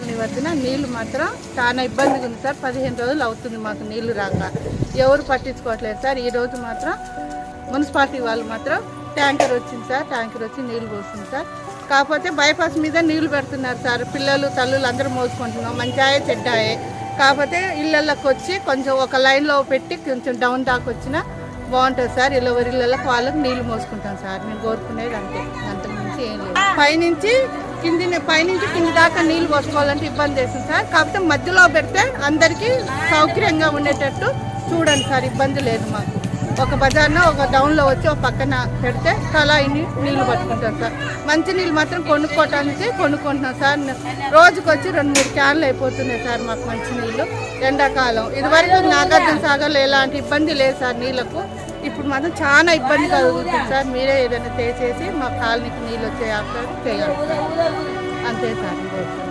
వచ్చిన నీళ్ళు నీళ్ళు మాత్రం చాలా ఇబ్బందిగా ఉంది సార్. పదిహేను రోజులు అవుతుంది మాకు నీళ్ళు రాక. ఎవరు పట్టించుకోవట్లేదు సార్. ఈ రోజు మాత్రం మున్సిపాలిటీ వాళ్ళు మాత్రం ట్యాంకర్ వచ్చింది సార్. ట్యాంకర్ వచ్చి నీళ్ళు పోస్తుంది సార్. కాకపోతే బైపాస్ మీద నీళ్ళు పెడుతున్నారు సార్. పిల్లలు తల్లులు అందరూ మోసుకుంటున్నాం. మంచాయే చెడ్డాయే. కాకపోతే ఇళ్ళకి వచ్చి కొంచెం ఒక లైన్లో పెట్టి కొంచెం డౌన్ దాకా వచ్చినా బాగుంటుంది సార్. ఇలా ఇళ్ళకి వాళ్ళకి నీళ్ళు మోసుకుంటాం సార్. మేము కోరుకునేది అంతే. అంతకు మించి ఏం లేదు. పైనుంచి కింది పైనుంచి కింది దాకా నీళ్ళు పోసుకోవాలంటే ఇబ్బంది వేస్తుంది సార్. కాకపోతే మధ్యలో పెడితే అందరికీ సౌకర్యంగా ఉండేటట్టు చూడండి సార్ ఇబ్బంది లేదు మాకు. ఒక బజార్న ఒక డౌన్లో వచ్చి ఒక పక్కన పెడితే కళాయిని నీళ్ళు పట్టుకుంటాం సార్. మంచి నీళ్ళు మాత్రం కొనుక్కోవటానికి కొనుక్కుంటున్నాం సార్. రోజుకి వచ్చి రెండు మూడు క్యాన్లు అయిపోతున్నాయి సార్ మాకు మంచి నీళ్ళు ఎండాకాలం. ఇదివరకు నాగార్జున సాగర్లో ఎలాంటి ఇబ్బంది లేదు సార్ నీళ్ళకు. ఇప్పుడు మాత్రం చాలా ఇబ్బంది కలుగుతుంది సార్. మీరే ఏదైనా చేసేసి మా కాలనీకి నీళ్ళు వచ్చే చేయాలి. సార్ అంతే సార్.